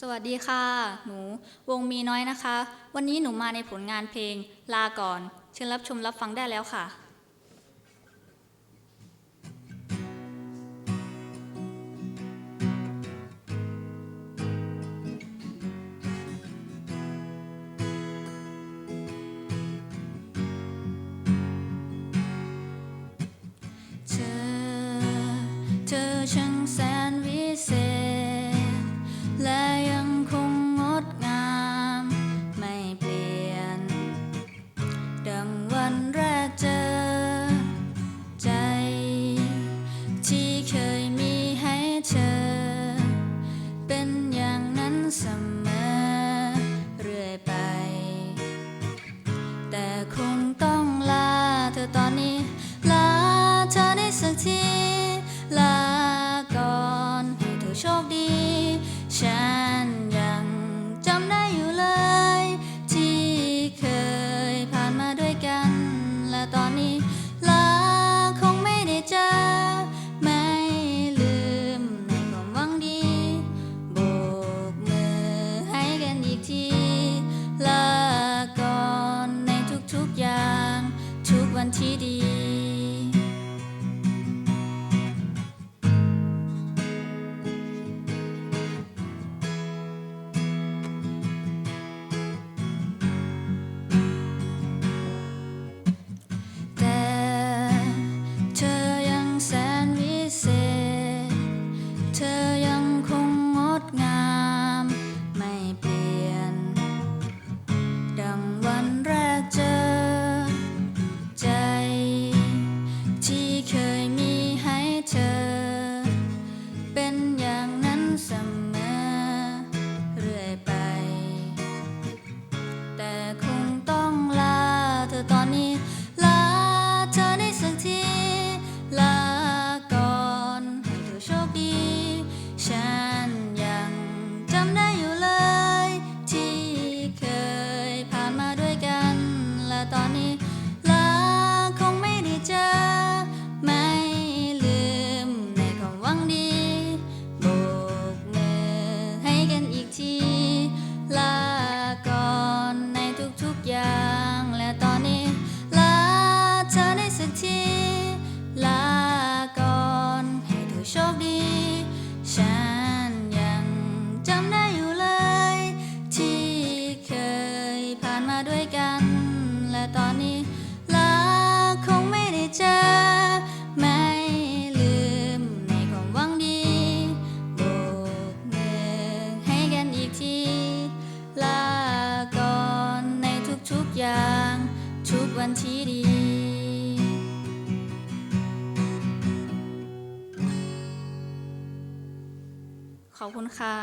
สวัสดีค่ะ หนูวงมีน้อยนะคะ วันนี้หนูมาในผลงานเพลงลาก่อน เชิญรับชมรับฟังได้แล้วค่ะ เป็นอย่างนั้นเสมอ 起的。 อย่าง ทุกวันที่ดี ขอบคุณค่ะ